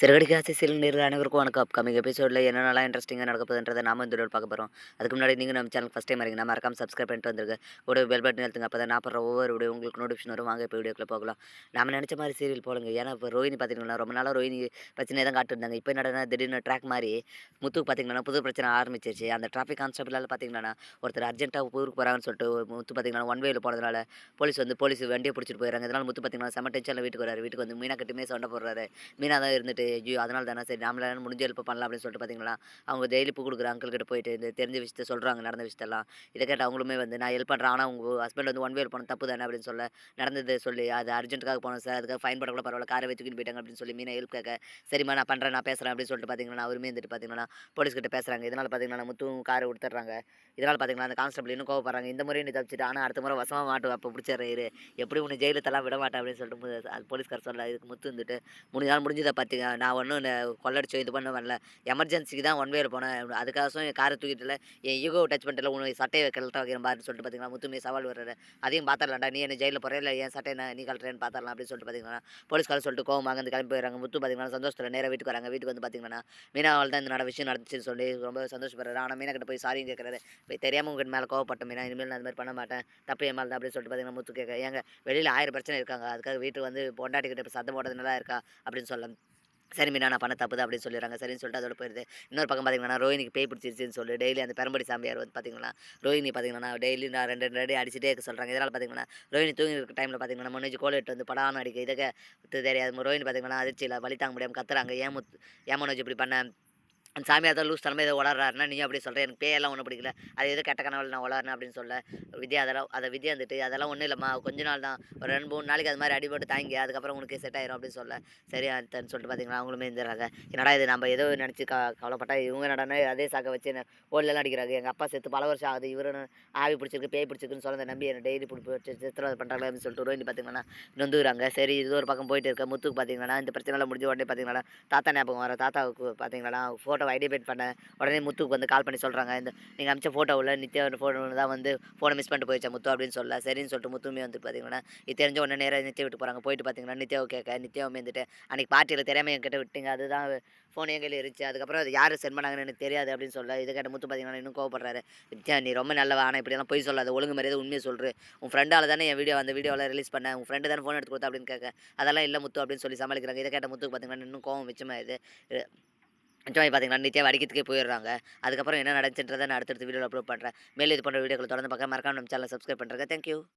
சிறுகடிக்காசி சில நேரில் அனைவருக்கும் வணக்கம். அப்கமிங் எபிசோடில் என்னென்னலாம் இன்ட்ரெஸ்டிங்காக நடக்க நாம இந்த பார்க்க போகிறோம் அதுக்கு முன்னாடி நீங்கள் நம்ம சேனல் ஃபஸ்ட் டைம் வரீங்கன்னா மறக்காம சப்ஸ்கிரைப் பண்ணிட்டு வந்துருங்க. ஒரு பெல் பட்டன் எடுத்துங்க அப்போ தான் நான் போகிற ஒவ்வொரு வீடியோ உங்களுக்கு நோட்டிஃபிகேஷன் வரும். வாங்க இப்போ வீடியோக்குள்ள போகலாம். நம்ம நினச்ச மாதிரி சீரியல் போலுங்க ஏன்னா இப்போ ரோஹினி பார்த்தீங்கன்னா ரொம்ப நாளாக ரோஹினி பிரச்சனை தான் காட்டிருந்தாங்க இப்போ என்னடா திடீர்னு ட்ராக் மாதிரி முத்துக்கு பார்த்தீங்கன்னா புது பிரச்சனை ஆரம்பிச்சிருச்சு. அந்த டிராஃபிக் கான்ஸ்டபிளால் பார்த்தீங்கன்னா ஒருத்தர் அர்ஜென்ட்டாக ஊருக்கு போகிறாங்கன்னு சொல்லிட்டு முத்து பார்த்தீங்கன்னா ஒன் வேல போனதுனால போலீஸ் வந்து போலீஸ் வண்டியை பிடிச்சிட்டு போயிடறாங்க. இதனால் முத்து பார்த்தீங்கன்னா செம டென்ஷனில் வீட்டுக்கு வராரு வீட்டுக்கு வந்து மீனா கட்டுமே சண்டை போடுறாரு. மீனா தான் இருந்துட்டு ஐயோ அதனால தானே? சரி நம்மளால முடிஞ்ச ஹெல்ப் பண்ணலாம் அப்படின்னு சொல்லிட்டு பார்த்தீங்களா அவங்க டெய்லி பூ கொடுக்குற அங்கிள் கிட்ட போயிட்டு இந்த தெரிஞ்ச விஷயத்த சொல்கிறாங்க நடந்த விஷயத்தெல்லாம். இதை கேட்டு அவங்களுமே வந்து நான் ஹெல்ப் பண்ணுறேன் ஆனால் உங்கள் ஹஸ்பண்ட் வந்து ஒன் வேல் போன தப்பு தானே? அப்படின்னு சொல்ல நடந்தது சொல்லி அது அர்ஜென்ட்டுக்காக போனோம் சார் அதுக்காக ஃபைன் பண்ண கூட பரவாயில்ல. காரை வச்சுக்கின்னு போயிட்டாங்க. அப்படின்னு சொல்லி மீனா ஹெல்ப் கேட்க சரிம்மா நான் பண்ணுறேன் நான் பேசுகிறேன் அப்படின்னு சொல்லிட்டு பார்த்தீங்கன்னா அவருமே வந்துட்டு பார்த்தீங்கன்னா போலீஸ் கிட்ட பேசுகிறாங்க இதனால் பார்த்தீங்கன்னா முத்தும் காரை கொடுத்துட்றாங்க இதனால் பார்த்தீங்கன்னா அந்த கான்ஸ்டபிள் இன்னும் கோவப்படுறாங்க. இந்த முறையும் நீ தப்பிச்சிட்டு. ஆனால் அடுத்த முறை வசமாக மாட்டு அப்போ பிடிச்சிடுறாரு எப்படி உன்னை ஜெயிலில் தலாம் விட மாட்டேன் அப்படின்னு சொல்லிட்டு மு- அது போலீஸ்கார் சொல்ல இதுக்கு முத்து வந்துட்டு முடிஞ்சாலும் முடிஞ்சதை பார்த்தீங்க நான் ஒன்றும் கொள்ளடிச்சோ இது பண்ண வரல எமர்ஜென்சிக்கு தான் ஒன் வேர் போனேன். அதுக்காக என் காரை தூக்கிட்டுல என் ஈகோ டச் பண்ணிட்டு உனக்கு சட்டையை கழட்ட வைக்கிறேன் பாருன்னு சொல்லிட்டு பார்த்தீங்கன்னா முத்துமே சவால் வர்றாரு அதையும் பார்த்துடலாம்டா. நீ என்ன ஜெயிலில் போகிற இல்லை என் சட்டையை நான் நீ கழட்டுறேன்னு பார்த்துடலாம் அப்படின்னு சொல்லிட்டு பார்த்தீங்கன்னா போலீஸ்காரர் சொல்லிட்டு கோவம் அங்கே கிளம்பி போயிடறாங்க. முத்து பார்த்தீங்கன்னா சந்தோஷத்தில் நேராக வீட்டுக்கு வராங்க. வீட்டுக்கு வந்து பார்த்தீங்கன்னா மீனாவால் தான் இந்த நட விஷயம் நடந்துச்சுன்னு சொல்லி ரொம்ப சந்தோஷப்படுறாரு. ஆனால் மீனா கிட்ட போய் சாரியும் கேட்குறாரு தெரியாமல் உங்கள் மேலே கோவப்பட்ட மீனா. இனிமேல் நான் அது மாதிரி பண்ண மாட்டேன். தப்பு ஏன் மேலே தான் அப்படின்னு சொல்லிட்டு பார்த்தீங்கன்னா முத்து கேட்க ஏங்க வெளியில் ஆயிரம் பிரச்சனை இருக்காங்க. அதுக்காக வீட்டுக்கு வந்து பொண்டாட்டி கிட்ட இப்ப சத்தம் நல்லா இருக்கா? அப்படின்னு சொல்லலாம் சரி மீனா நான் பண்ண தப்பு தான் அப்படின்னு சொல்லிடுறாங்க. சரின்னு சொல்லிட்டு அதோட போயிருது இன்னொரு பக்கம் பார்த்தீங்கன்னா ரோஹினிக்கு பேய் பிடிச்சிருச்சுன்னு சொல்லி. டெய்லி அந்த பெரம்படி சாமியார் வந்து பார்த்தீங்கன்னா ரோஹினி பார்த்தீங்கன்னா டெய்லி நான் ரெண்டு ரெண்டு அடி அடிச்சுட்டே இருக்க சொல்கிறாங்க இதனால் பார்த்தீங்கன்னா ரோஹினி தூங்கி இருக்க டைமில் பார்த்தீங்கன்னா மனோஜ் கோலிட்டு வந்து படான்னு அடிக்க இதுக்கு தெரியாது. ரோஹினி பார்த்தீங்கன்னா அதிர்ச்சியில் வலி தாங்க முடியாமல் கத்துறாங்க. ஏன் முத்து ஏன் மனோஜ் இப்படி பண்ண அந்த சாமியார் தான் லூஸ் தலைமை இதை உளறாருன்னா நீ அப்படி சொல்கிறேன் எனக்கு பேயெல்லாம் ஒன்றும் பிடிக்கல. அது எது கெட்ட கனவில் நான் உளறேன் அப்படின்னு சொல்ல. வித்யா அதெல்லாம் அதை வித்யா வந்துட்டு அதெல்லாம் ஒன்றும் இல்லைம்மா கொஞ்ச நாள் தான். ஒரு ரெண்டு மூணு நாளைக்கு அது மாதிரி அடிபட்டு தாங்கி அதுக்கப்புறம் உனக்கு செட் ஆயிரும் அப்படின்னு சொல்ல. சரி அத்தன்னு சொல்லிட்டு பார்த்தீங்கன்னா அவங்களுமே இருந்துடுறாங்க என்னடா இது நம்ம ஏதோ நினச்சி க கவலைப்பட்டா இவங்க நடனே அதே சாக்கை வச்சு என்ன ஓடலாம் அடிக்கிறாங்க. எங்கள் அப்பா செத்து பல வருஷம் ஆகுது இவரு ஆவி பிடிச்சிருக்கு பேய் பிடிச்சிருக்குன்னு சொல்ல நம்பி என்ன டெய்லி பிடிச்சி வச்சு சித்திரவதை பண்ணுறாங்க அப்படின்னு சொல்லிட்டு ரோஹினி பார்த்தீங்கன்னா நொந்துக்கிறாங்க சரி இது ஒரு பக்கம் போயிட்டு இருக்க முத்துக்கு பார்த்தீங்கன்னா இந்த பிரச்சனைலாம் முடிஞ்ச உடனே பார்த்தீங்கன்னா தாத்தா ஞாபகம் வர தாத்தாவுக்கு பார்த்தீங்கன்னா ஃபோட்டோ ஐடென்டிஃபை பண்ண. உடனே முத்துக்கு வந்து கால் பண்ணி சொல்கிறாங்க இந்த நீங்கள் அமிச்ச ஃபோட்டோவில் நித்யா ஃபோட்டோ தான் வந்து ஃபோனை மிஸ் பண்ணிட்டு போயிடுச்சா முத்து அப்படின்னு சொல்ல. சரின்னு சொல்லிட்டு முத்துமே வந்து பார்த்தீங்கன்னா இது தெரிஞ்ச உடனே நேராக நித்யா விட்டு போகிறாங்க போயிட்டு பார்த்தீங்கன்னா நித்யாவை கேட்க நித்யாவும் வந்துட்டு அன்றைக்கி பார்ட்டியில் தெரியாமல் என்கிட்ட விட்டீங்க. அதுதான் ஃபோன் எங்கே இருந்துச்சு அதுக்கப்புறம் அது யார் சென்ட் பண்ணாங்கன்னு எனக்கு தெரியாது அப்படின்னு சொல்ல. இதை கேட்ட முத்து பார்த்தீங்கன்னா இன்னும் கோவப்படுறாரு. நித்யா நீ ரொம்ப நல்லவா. ஆனால் இப்படியெல்லாம் போய் சொல்லாது. ஒழுங்கு மரியாதை உண்மையை சொல்கிறேன் உன் ஃப்ரெண்டால் தானே என் வீடியோ அந்த வீடியோவில் ரிலீஸ் பண்ணேன் உன் ஃப்ரெண்டு தானே ஃபோன் எடுத்து கொடுத்தா அப்படின்னு கேட்க. அதெல்லாம் இல்லை முத்து அப்படின்னு சொல்லி சமாளிக்கிறாங்க. இதை கேட்ட முத்துக்கு பார்த்தீங்கன்னா இன்னும் கோவம் மிச்சமாயிடுது. நிச்சயமாக பார்த்தீங்கன்னா நித்யா வடிக்கிறதுக்கே போயிடுறாங்க. அதுக்கப்புறம் என்ன நடந்துச்சுன்றதை நான் அடுத்தடுத்த வீடியோவில் அப்லோட் பண்ணுறேன் மேலே இது பண்ணுற வீடியோக்களை தொடர்ந்து பார்க்க மறக்காம நம்ம சேனல் சப்ஸ்கிரைப் பண்ணுறேன் தேங்க்யூ